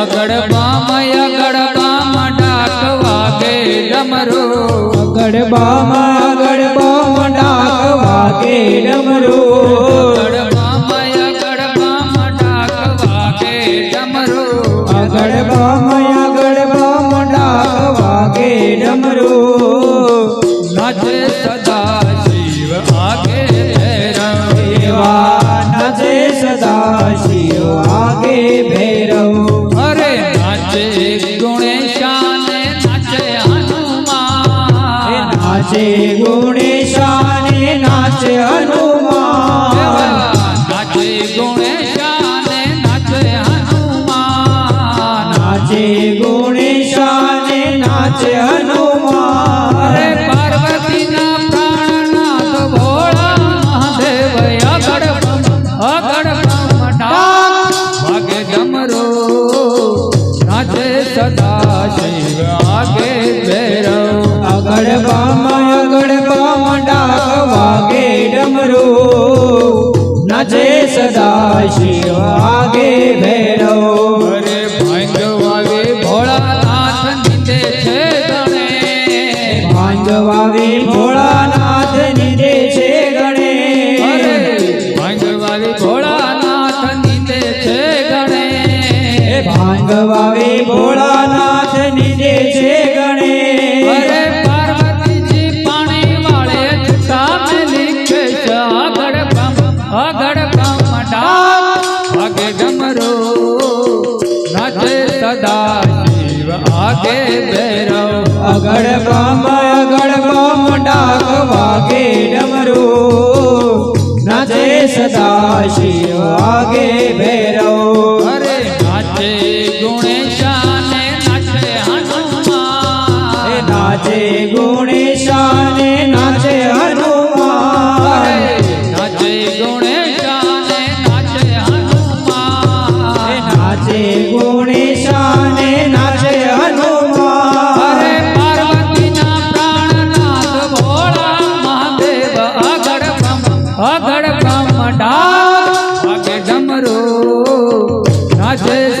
અગડ બામ અગડ બામ ડાક વાગે ડમરો. અગડ બામ અગડ બામ ડાક વાગે ડમરો અગડ બામ અગડ બામ ડાક વાગે ડમરો અગડ બામ ડાક વાગે ડમરો. નાચે નાચે ગુણેશાને નાચે હનુમાન. નાચે ગુણેશાને નાચે હનુમાન. નાચે અરે ભોળાનાથ નીંદે છે ગણે. ભાંગ ભોળાનાથ નીદે છે ગણે. ભોળાનાથ નીંદે છે ગણે. એ ભોળાનાથ નીદે છે ગણે. અરે પાર્વતીજી પાણી વાળે છૂટા મેલી સદા શિવ આગે ભૈરવ. અગળ બામ અગળ બામ ડાક વાગે ડમરો. નાચે સદા, શિવ આગે ભૈરવ.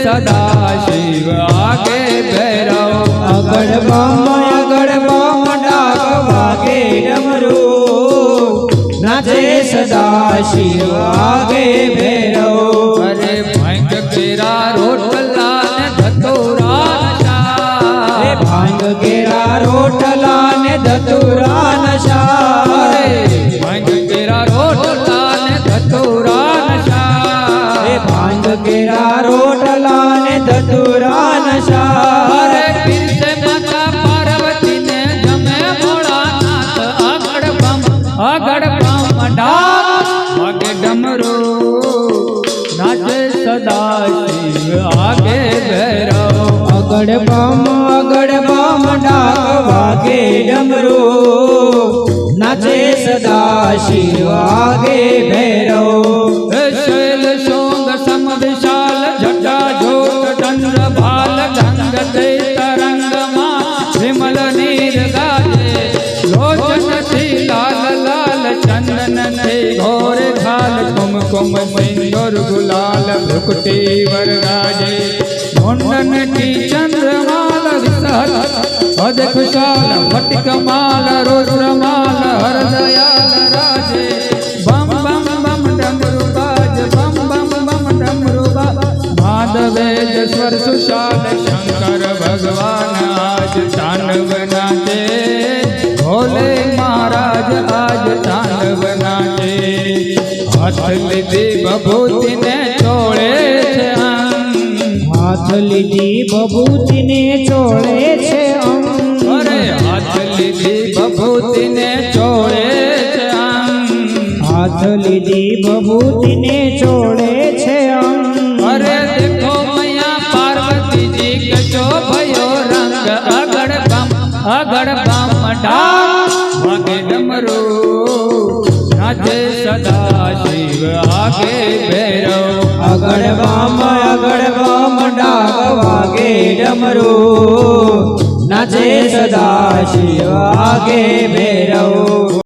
સદા શિવ આગે ભૈરવ અગળ બામ અગળ બામ ડાક વાગે ડમરો. નાચે સદા શિવ આગે ભૈરવ અગડ બામ અગડ બામ ડાક વાગે ડમરો. નાચે સદા શિવાગે હે શૈલ સોંગ સમ વિશાલ જટા જોત દંડ ભાલ ગંગ તે તરંગમાં વિમલ નીર ગાજે. લોચનથી લાલ લાલ, ચંદનથી ઘોર ખાલ કુમકુમ સિંદુર ગુલાલ ભુકટી વરગાજે. મુંડન કી ચંદ્રમાલ વિસહલ પદ ખુશાલ ફટકમાલ રુદ્રમાલ હરદયાલ રાજે બમ બમ બમ ડમરુ બાજ બમ બમ બમ ડમરુ બાજ માધવેજ સ્વર સુશાલ શંકર ભગવાન આજ તાંડવ નાચે ભોલે મહારાજ આજ તાંડવ નાચે હાથ લીધી બભૂતિને ચોળે છે અંગ હાથ લીધી છોડે ચોળે છે અરે હાથ લીધી બભૂતિને ચોળે છે હાથ લીધી બબૂતીને ચોળે છે અરે દેખો મૈયા પાર્વતીજી કશો ભયો રંગ અગળ બમ અગળ બમ ડા ભાગે ડમરો નાચે સદા શિવ આગે ભેરો અગળ ડાક ડમરો નાચે સદા શિવ આગે ભૈરવ